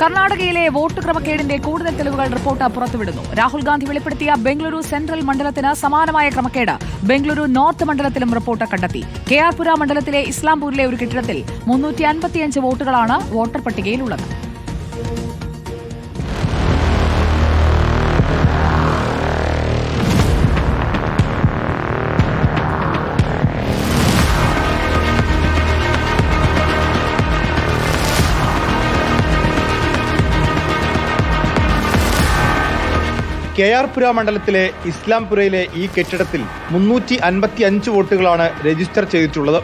കർണാടകയിലെ വോട്ട് ക്രമക്കേടിന്റെ കൂടുതൽ തെളിവുകൾ റിപ്പോർട്ട് പുറത്തുവിടുന്നു. രാഹുൽ ഗാന്ധി വെളിപ്പെടുത്തിയ ബംഗളൂരു സെൻട്രൽ മണ്ഡലത്തിന് സമാനമായ ക്രമക്കേട് ബംഗളൂരു നോർത്ത് മണ്ഡലത്തിലും റിപ്പോർട്ട് കണ്ടെത്തി. കെ ആർ പുര മണ്ഡലത്തിലെ ഇസ്ലാംപൂരിലെ ഒരു കെട്ടിടത്തിൽ മുന്നൂറ്റി വോട്ടുകളാണ് വോട്ടർ പട്ടികയിലുള്ളത്. കെ ആർ പുര മണ്ഡലത്തിലെ ഇസ്ലാംപുരയിലെ ഈ കെട്ടിടത്തിൽ മുന്നൂറ്റി അൻപത്തി അഞ്ച് വോട്ടുകളാണ് രജിസ്റ്റർ ചെയ്തിട്ടുള്ളത്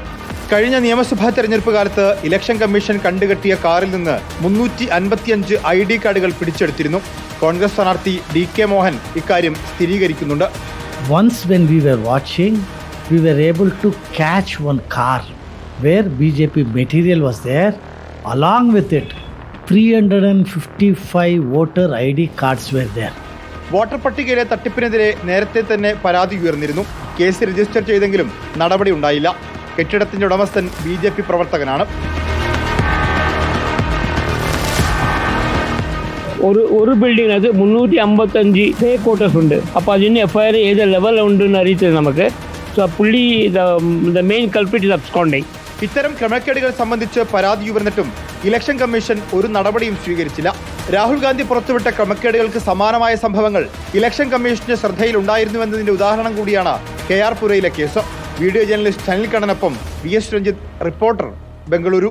കഴിഞ്ഞ നിയമസഭാ തെരഞ്ഞെടുപ്പ് കാലത്ത് ഇലക്ഷൻ കമ്മീഷൻ കണ്ടുകെട്ടിയ കാറിൽ നിന്ന് മുന്നൂറ്റി അൻപത്തിയഞ്ച് ഐ ഡി കാർഡുകൾ പിടിച്ചെടുത്തിരുന്നു കോൺഗ്രസ് സ്ഥാനാർത്ഥി ഡി കെ മോഹൻ ഇക്കാര്യം സ്ഥിരീകരിക്കുന്നുണ്ട് Once, when we were watching, we were able to catch one car where BJP material was there. Along with it, 355 voter ID cards were there. Voter പട്ടികയിലെ തട്ടിപ്പിനെതിരെ നേരത്തെ തന്നെ പരാതി ഉയർന്നിരുന്നു. കേസ് രജിസ്റ്റർ ചെയ്തെങ്കിലും നടപടി ഉണ്ടായില്ല. കെട്ടിടത്തിന്റെ ഉടമസ്ഥൻ ബി ജെ പി പ്രവർത്തകനാണ്. ഒരു ഒരു ബിൽഡിങ്ങിനകത്ത് മുന്നൂറ്റി അമ്പത്തഞ്ച് ഡേ ക്വാർട്ടേഴ്സ് ഉണ്ട്. അപ്പോൾ അതിന് എഫ്ഐആർ ഏത് ലെവലുണ്ടെന്ന് അറിയത്തില്ല നമുക്ക്. സോ പുള്ളി the main culprit is absconding ഇത്തരം ക്രമക്കേടുകൾ സംബന്ധിച്ച് പരാതി ഉയർന്നിട്ടും ഇലക്ഷൻ കമ്മീഷൻ ഒരു നടപടിയും സ്വീകരിച്ചില്ല. രാഹുൽ ഗാന്ധി പുറത്തുവിട്ട ക്രമക്കേടുകൾക്ക് സമാനമായ സംഭവങ്ങൾ ഇലക്ഷൻ കമ്മീഷന്റെ ശ്രദ്ധയിലുണ്ടായിരുന്നുവെന്നതിന്റെ ഉദാഹരണം കൂടിയാണ് കെ ആർ പുരയിലെ case. Video journalist Anil കണ്ണനൊപ്പം V S Ranjith reporter Bengaluru.